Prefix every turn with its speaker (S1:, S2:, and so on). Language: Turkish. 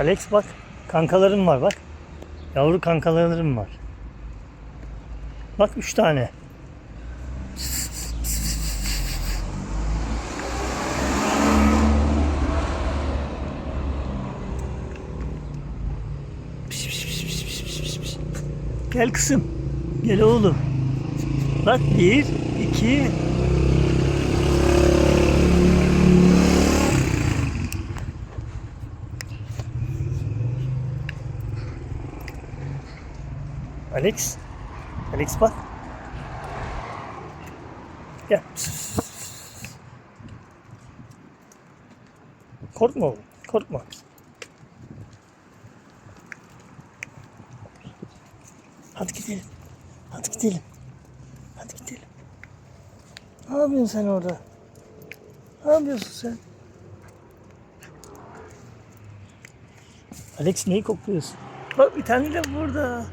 S1: Alex bak. Kankalarım var bak. Yavru kankalarım var. Bak üç tane. Gel kızım. Gel oğlum. Bak bir, iki. Alex. Alex bak. Gel. Korkma oğlum. Korkma. Hadi gidelim. Hadi gidelim. Hadi gidelim. Ne yapıyorsun sen orada? Ne yapıyorsun sen? Alex neyi kokluyorsun? Bak bir tane de burada.